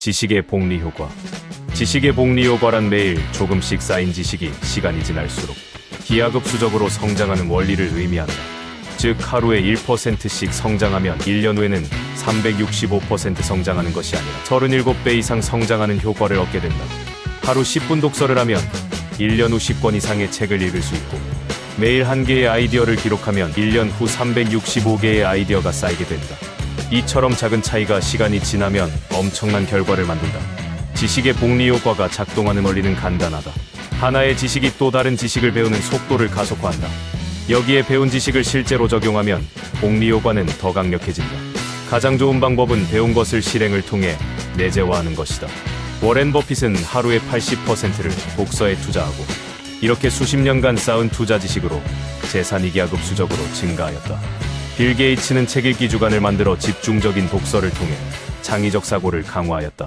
지식의 복리 효과. 지식의 복리 효과란 매일 조금씩 쌓인 지식이 시간이 지날수록 기하급수적으로 성장하는 원리를 의미한다. 즉 하루에 1%씩 성장하면 1년 후에는 365% 성장하는 것이 아니라 37배 이상 성장하는 효과를 얻게 된다. 하루 10분 독서를 하면 1년 후 10권 이상의 책을 읽을 수 있고 매일 한 개의 아이디어를 기록하면 1년 후 365개의 아이디어가 쌓이게 된다. 이처럼 작은 차이가 시간이 지나면 엄청난 결과를 만든다. 지식의 복리 효과가 작동하는 원리는 간단하다. 하나의 지식이 또 다른 지식을 배우는 속도를 가속화한다. 여기에 배운 지식을 실제로 적용하면 복리 효과는 더 강력해진다. 가장 좋은 방법은 배운 것을 실행을 통해 내재화하는 것이다. 워렌 버핏은 하루의 80%를 독서에 투자하고 이렇게 수십 년간 쌓은 투자 지식으로 재산이 기하급수적으로 증가하였다. 빌 게이츠는 책 읽기 주간을 만들어 집중적인 독서를 통해 창의적 사고를 강화하였다.